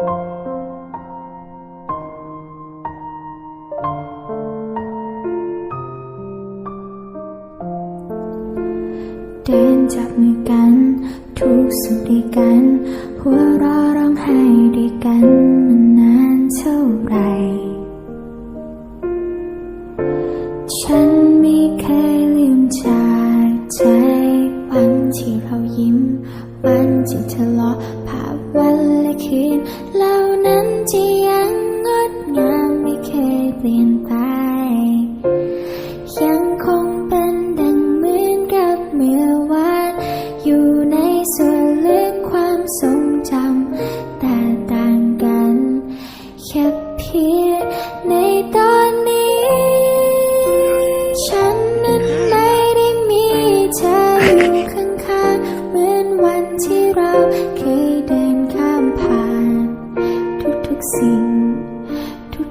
เดินจับมือกัน ทุกสุด้วกัน หัวเราะร้องไห้ด้วยกันมันนานเท่าไร ฉันไม่เคยลืมใจวันที่เรายิ้ม วันที่ทะเลาะ เคยเปลี่ยนไป ยังคงเป็นดังเหมือนกับเมื่อวานอยู่ในส่วนลึกความทรงจำแต่ต่างกันแค่เพียงในตอนนี้ ฉันนั้นไม่ได้มีเธออยู่ข้างๆเหมือนวันที่เรา